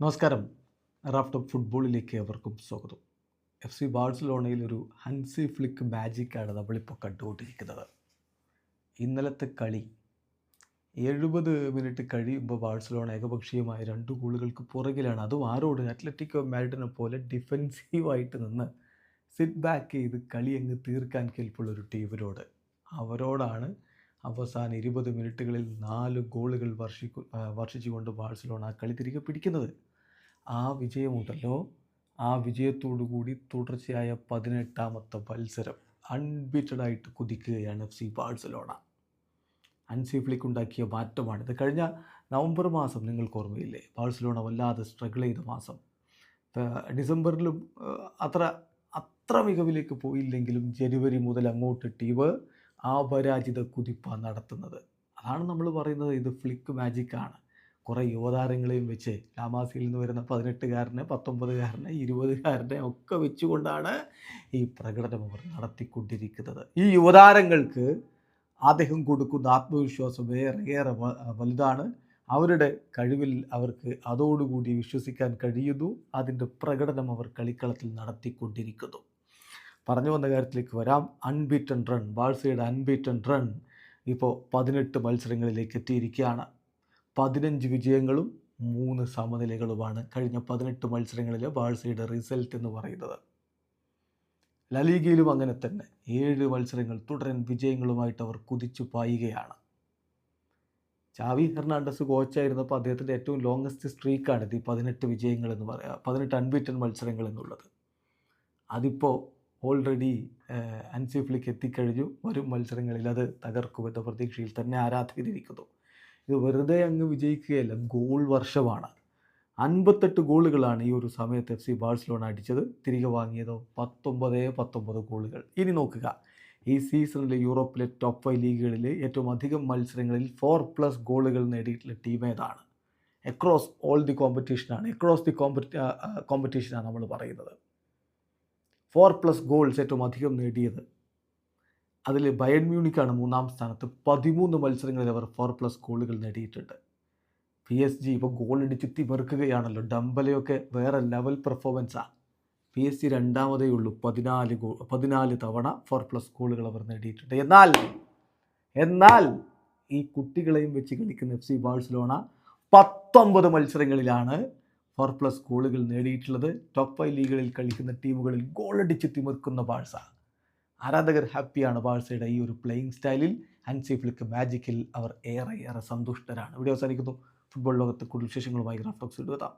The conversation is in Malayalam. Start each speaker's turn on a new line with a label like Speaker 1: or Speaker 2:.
Speaker 1: നമസ്കാരം. റാഫ്റ്റ് ഫുട്ബോളിലേക്ക് അവർക്കും സ്വാഗതം. എഫ് സി ബാഴ്സലോണയിൽ ഒരു ഹൻസി ഫ്ലിക്ക് മാജിക്കാണ് നമ്മളിപ്പോൾ കണ്ടുകൊണ്ടിരിക്കുന്നത്. ഇന്നലത്തെ കളി എഴുപത് മിനിറ്റ് കഴിയുമ്പോൾ ബാഴ്സലോണ ഏകപക്ഷീയമായ രണ്ട് ഗോളുകൾക്ക് പുറകിലാണ്. അതും ആരോട് അത്ലറ്റിക്കോ മാരിഡിനെ പോലെ ഡിഫെൻസീവായിട്ട് നിന്ന് സിറ്റ് ബാക്ക് ചെയ്ത് കളി അങ്ങ് തീർക്കാൻ കേൾപ്പുള്ള ഒരു ടീമിനോട് അവരോടാണ് അവസാന ഇരുപത് മിനിറ്റുകളിൽ നാല് ഗോളുകൾ വർഷിക്കു വർഷിച്ചുകൊണ്ട് ബാഴ്സലോണ കളി തിരികെ പിടിക്കുന്നത്. ആ വിജയമുണ്ടല്ലോ. ആ കൂടി തുടർച്ചയായ പതിനെട്ടാമത്തെ മത്സരം അൺബീറ്റഡായിട്ട് കുതിക്കുകയാണ് F C Barcelona. Hansi Flick ഉണ്ടാക്കിയ മാറ്റമാണിത്. കഴിഞ്ഞ നവംബർ മാസം നിങ്ങൾക്ക് ഓർമ്മയില്ലേ? ബാഴ്സലോണ വല്ലാതെ സ്ട്രഗിൾ ചെയ്ത മാസം. ഡിസംബറിലും അത്ര അത്ര മികവിലേക്ക് പോയില്ലെങ്കിലും ജനുവരി മുതൽ അങ്ങോട്ട് ടീം അപരാജിത കുതിപ്പാണ് നടത്തുന്നത്. അതാണ് നമ്മൾ പറയുന്നത് ഇത് ഫ്ലിക്ക് മാജിക്കാണ് കുറേ യുവതാരങ്ങളെയും വെച്ച് ലാമാസിയിൽ നിന്ന് വരുന്ന പതിനെട്ടുകാരനെ പത്തൊമ്പതുകാരനെ ഇരുപതുകാരനെ ഒക്കെ വെച്ചുകൊണ്ടാണ് ഈ പ്രകടനം അവർ നടത്തിക്കൊണ്ടിരിക്കുന്നത്. ഈ യുവതാരങ്ങൾക്ക് അദ്ദേഹം കൊടുക്കുന്ന ആത്മവിശ്വാസം ഏറെ ഏറെ വലുതാണ്. അവരുടെ കഴിവിൽ അവർക്ക് അതോടുകൂടി വിശ്വസിക്കാൻ കഴിയുന്നു. അതിന്റെ പ്രകടനം അവർ കളിക്കളത്തിൽ നടത്തിക്കൊണ്ടിരിക്കുന്നു. പറഞ്ഞു വന്ന കാര്യത്തിലേക്ക് വരാം. അൺബീറ്റൺ റൺ ബാഴ്സയുടെ അൺബീറ്റൺ റൺ ഇപ്പോൾ പതിനെട്ട് മത്സരങ്ങളിലേക്ക് എത്തിയിരിക്കുകയാണ്. പതിനഞ്ച് വിജയങ്ങളും മൂന്ന് സമനിലകളുമാണ് കഴിഞ്ഞ പതിനെട്ട് മത്സരങ്ങളിലെ ബാഴ്സയുടെ റിസൾട്ട് എന്ന് പറയുന്നത്. ലലീഗയിലും അങ്ങനെ തന്നെ. ഏഴ് മത്സരങ്ങൾ തുടരൻ വിജയങ്ങളുമായിട്ട് അവർ കുതിച്ചു പായുകയാണ്. ചാവി ഹെർണാണ്ടസ് കോച്ചായിരുന്നപ്പോൾ അദ്ദേഹത്തിന്റെ ഏറ്റവും ലോങ്സ്റ്റ് സ്ട്രീക്കാണ് ഇത് ഈ പതിനെട്ട് വിജയങ്ങൾ എന്ന് പറയുക പതിനെട്ട് അൺബീറ്റൻ മത്സരങ്ങൾ എന്നുള്ളത്. അതിപ്പോൾ ഓൾറെഡി അൻസിഫിലേക്ക് എത്തിക്കഴിഞ്ഞു. വരും മത്സരങ്ങളിൽ അത് തകർക്കുമെന്ന പ്രതീക്ഷയിൽ തന്നെ ആരാധകരിക്കുന്നു ഇത് വെറുതെ അങ്ങ് വിജയിക്കുകയല്ല ഗോൾ വർഷമാണ്. അൻപത്തെട്ട് ഗോളുകളാണ് ഈ ഒരു സമയത്ത് എഫ് സി ബാഴ്സലോണ അടിച്ചത്. തിരികെ വാങ്ങിയതോ പത്തൊമ്പത് പത്തൊമ്പത് ഗോളുകൾ. ഇനി നോക്കുക. ഈ സീസണിലെ യൂറോപ്പിലെ ടോപ്പ് ഫൈവ് ലീഗുകളിൽ ഏറ്റവും അധികം മത്സരങ്ങളിൽ ഫോർ പ്ലസ് ഗോളുകൾ നേടിയിട്ടുള്ള ടീം ഏതാണ്? അക്രോസ് ഓൾ ദി കോമ്പറ്റീഷനാണ് അക്രോസ് ദി കോമ്പറ്റി കോമ്പറ്റീഷനാണ് നമ്മൾ പറയുന്നത്. ഫോർ പ്ലസ് ഗോൾസ് ഏറ്റവും അധികം നേടിയത്. അതിൽ ബയൺ മ്യൂണിക്കാണ് മൂന്നാം സ്ഥാനത്ത്. പതിമൂന്ന് മത്സരങ്ങളിൽ അവർ ഫോർ പ്ലസ് ഗോളുകൾ നേടിയിട്ടുണ്ട്. പി എസ് ജി ഇപ്പോൾ ഗോൾ അടിച്ച് തിമർക്കുകയാണല്ലോ. ഡംബലയൊക്കെ വേറെ ലെവൽ പെർഫോമൻസാണ് പി എസ് ജി രണ്ടാമതേ ഉള്ളൂ. പതിനാല് ഗോൾ പതിനാല് തവണ ഫോർ പ്ലസ് ഗോളുകൾ അവർ നേടിയിട്ടുണ്ട്. എന്നാൽ എന്നാൽ ഈ കുട്ടികളെയും വെച്ച് കളിക്കുന്ന എഫ് സി ബാഴ്സലോണ പത്തൊമ്പത് മത്സരങ്ങളിലാണ് ഫോർ പ്ലസ് ഗോളുകൾ നേടിയിട്ടുള്ളത് ടോപ്പ് ഫൈവ് ലീഗുകളിൽ കളിക്കുന്ന ടീമുകളിൽ ഗോളടിച്ച് തിമിർക്കുന്ന ബാഴ്സ. ആരാധകർ ഹാപ്പിയാണ് ബാഴ്സയുടെ ഈ ഒരു പ്ലേയിങ് സ്റ്റൈലിൽ ഹൻസി ഫ്ലിക്ക് മാജിക്കിൽ അവർ ഏറെ ഏറെ സന്തുഷ്ടരാണ്. ഇവിടെ അവസാനിക്കുന്നു. ഫുട്ബോൾ ലോകത്ത് കൂടുതൽ വിശേഷങ്ങളുമായി ഗ്രാഫ്റ്റോക്സ് എഴുതാം